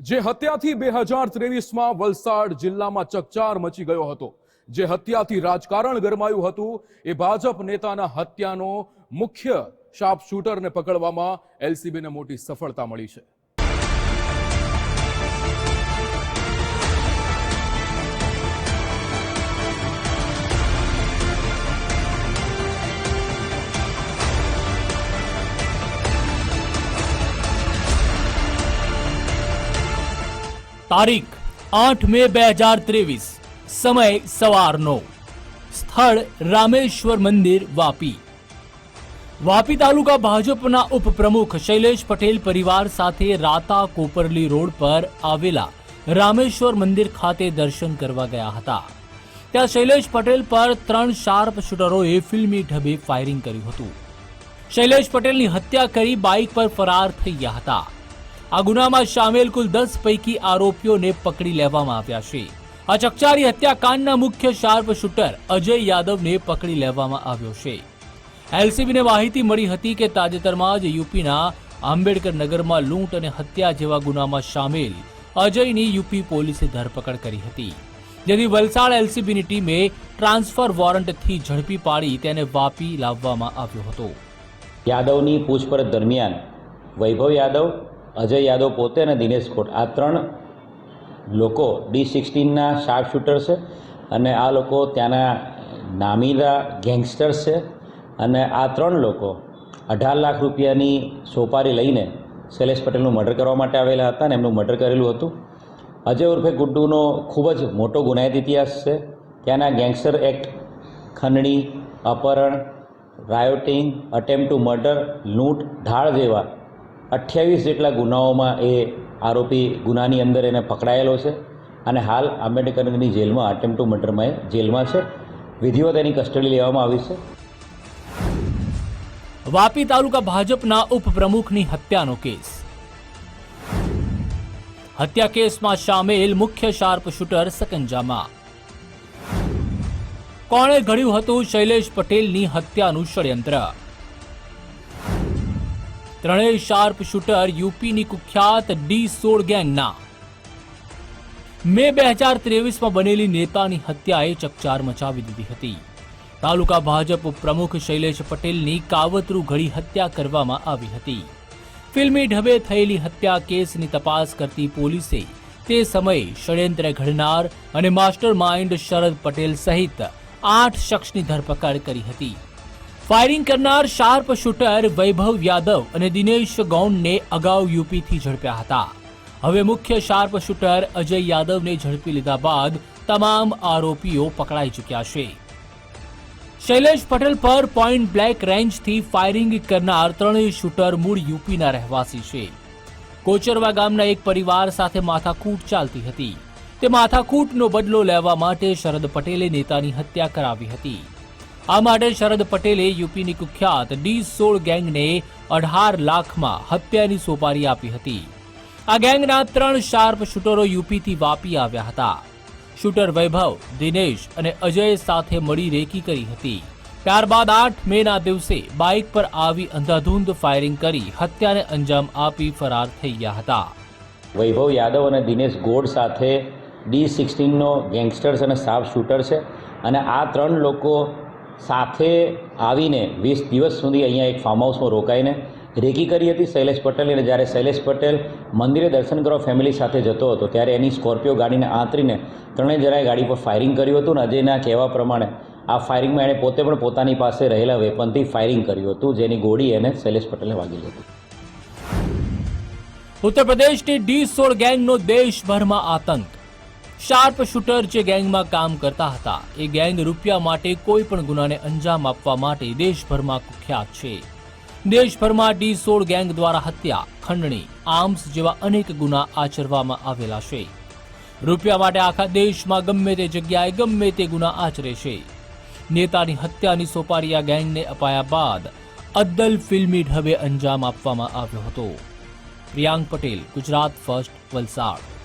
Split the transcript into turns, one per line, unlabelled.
જે હત્યાથી બે હજાર ત્રેવીસમાં વલસાડ જિલ્લામાં ચકચાર મચી ગયો હતો. જે હત્યાથી રાજકારણ ગરમાયું હતું, એ ભાજપ નેતાના હત્યાનો મુખ્ય શાર્પ શૂટરને પકડવામાં એલસીબીને મોટી સફળતા મળી છે.
તારીખ આઠ મે બે હજાર ત્રેવીસ. સમય સવારનો સ્થળ રામેશ્વર મંદિર, વાપી. વાપી તાલુકા ભાજપના ઉપપ્રમુખ શૈલેષ પટેલ પરિવાર સાથે રાતા કોપરલી રોડ પર આવેલા રામેશ્વર મંદિર ખાતે દર્શન કરવા ગયા હતા. ત્યાં શૈલેષ પટેલ પર ત્રણ શાર્પ શૂટરોએ ફિલ્મી ઢબે ફાયરિંગ કર્યું હતું. શૈલેષ પટેલની હત્યા કરી બાઇક પર ફરાર થઈ ગયા હતા. આ ગુનામાં સામેલ કુલ દસ પૈકી આરોપીઓને પકડી લેવામાં આવ્યા છે. આ ચકચારી હત્યાકાંડના મુખ્ય શાર્પ શૂટર અજય યાદવને પકડી લેવામાં આવ્યો છે. એલસીબીને માહિતી મળી હતી કે તાજેતરમાં જ યુપીના આંબેડકર નગરમાં લૂંટ અને હત્યા જેવા ગુનામાં સામેલ અજયની યુપી પોલીસે ધરપકડ કરી હતી. જેથી વલસાડ એલસીબીની ટીમે ટ્રાન્સફર વોરંટથી ઝડપી પાડી તેને વાપી લાવવામાં આવ્યો હતો.
યાદવની પૂછપરછ દરમિયાન વૈભવ યાદવ અજય યાદવ પોતે અને દિનેશ કોટ આ ત્રણ લોકો ડી સિક્સટીનના શાર્પ શૂટર છે અને આ લોકો ત્યાંના નામીદા ગેંગસ્ટર્સ છે અને આ ત્રણ લોકો અઢાર લાખ રૂપિયાની સોપારી લઈને શૈલેષ પટેલનું મર્ડર કરવા માટે આવેલા હતા અને એમનું મર્ડર કરેલું હતું. અજય ઉર્ફે ગુડ્ડુનો ખૂબ જ મોટો ગુનાહિત ઇતિહાસ છે. ત્યાંના ગેંગસ્ટર એક્ટ ખંડણી, અપહરણ રાયોટિંગ અટેમ્પ ટુ મર્ડર લૂંટ, ઢાળ જેવા અઠ્યાવીસ જેટલા ગુનાઓમાં એ આરોપી ગુનાની અંદર એને પકડાયેલો છે અને હાલ આંબેડકરની જેલમાં અટેમ્પ ટુ મર્ડરમાં એ જેલમાં છે. વિધિવત એની કસ્ટડી લેવામાં આવી છે.
વાપી તાલુકા ભાજપના ઉપપ્રમુખની હત્યાનો કેસ. હત્યા કેસમાં સામેલ મુખ્ય શાર્પ શૂટર સકંજામાં. કોણે ઘડ્યું હતું શૈલેષ પટેલની હત્યાનું ષડયંત્ર? ત્રણેય શાર્પ શૂટર યુપીની કુખ્યાત ડી સોળ ગેંગના. મે બે હજાર ત્રેવીસમાં બનેલી નેતાની હત્યાએ ચકચાર મચાવી દીધી હતી. તાલુકા ભાજપ પ્રમુખ શૈલેષ પટેલની કાવતરું ઘડી હત્યા કરવામાં આવી હતી. ફિલ્મી ઢબે થયેલી હત્યા કેસની તપાસ કરતી પોલીસે તે સમયે ષડયંત્ર ઘડનાર અને માસ્ટર માઇન્ડ શરદ પટેલ સહિત આઠ શખ્સની ધરપકડ કરી હતી. ફાયરિંગ કરનાર શાર્પ શૂટર વૈભવ યાદવ અને દિનેશ ગૌંડને અગાઉ યુપીથી ઝડપ્યા હતા. હવે મુખ્ય શાર્પ શૂટર અજય યાદવને ઝડપી લીધા બાદ તમામ આરોપીઓ પકડાઈ ચૂક્યા છે. શૈલેષ પટેલ પર પોઈન્ટ બ્લેક રેન્જથી ફાયરિંગ કરનાર ત્રણેય શૂટર મૂળ યુપીના રહેવાસી છે. કોચરવા ગામના એક પરિવાર સાથે માથાકૂટ ચાલતી હતી. તે માથાકૂટનો બદલો લેવા માટે શરદ પટેલે નેતાની હત્યા કરાવી હતી. આ માટે શરદ પટેલે યુપીની કુખ્યાત ડી સોળ ગેંગને અઢાર લાખમાં હત્યાની સોપારી આપી હતી. આ ગેંગના ત્રણ શાર્પ શૂટરો યુપીથી વાપી આવ્યા હતા. શૂટર વૈભવ, દિનેશ અને અજય સાથે મળી રેકી કરી હતી. ત્યારબાદ આઠ મેના દિવસે બાઇક પર આવી અંધાધૂંધ ફાયરિંગ કરી હત્યાને અંજામ આપી ફરાર થઈ ગયા હતા.
વૈભવ યાદવ અને દિનેશ ગોડ સાથે ડી સિક્સટીનનો ગેંગસ્ટર્સ અને સાફ શૂટર છે અને આ ત્રણ લોકો સાથે આવીને વીસ દિવસ સુધી અહીંયા એક ફાર્મ હાઉસમાં રોકાઈને રેકી કરી હતી શૈલેષ પટેલ અને જ્યારે શૈલેષ પટેલ મંદિરે દર્શન કરવા ફેમિલી સાથે જતો હતો, ત્યારે એની સ્કોર્પિયો ગાડીને આંતરીને ત્રણેય જણાએ ગાડી પર ફાયરિંગ કર્યું હતું અને અજયના કહેવા પ્રમાણે આ ફાયરિંગમાં એણે પોતે પણ પોતાની પાસે રહેલા વેપનથી ફાયરિંગ કર્યું હતું, જેની ગોળી એને શૈલેષ પટેલે વાગેલી હતી.
ઉત્તર પ્રદેશની ડી સોળ ગેંગનો દેશભરમાં આતંક. શાર્પ શૂટર જે ગેંગમાં કામ કરતા હતા, એ ગેંગ રૂપિયા માટે કોઈ પણ ગુનાને અંજામ આપવા માટે દેશભરમાં કુખ્યાત છે. દેશભરમાં ડી સોળ ગેંગ દ્વારા હત્યા, ખંડણી, આર્મ્સ જેવા અનેક ગુના આચરવામાં આવેલા છે. રૂપિયા માટે આખા દેશમાં ગમે તે જગ્યાએ ગમે તે ગુના આચરે છે. નેતાની હત્યાની સોપારી આ ગેંગને અપાયા બાદ અદ્દલ ફિલ્મી ઢબે અંજામ આપવામાં આવ્યો હતો. પ્રિયાંક પટેલ, ગુજરાત ફર્સ્ટ વલસાડ.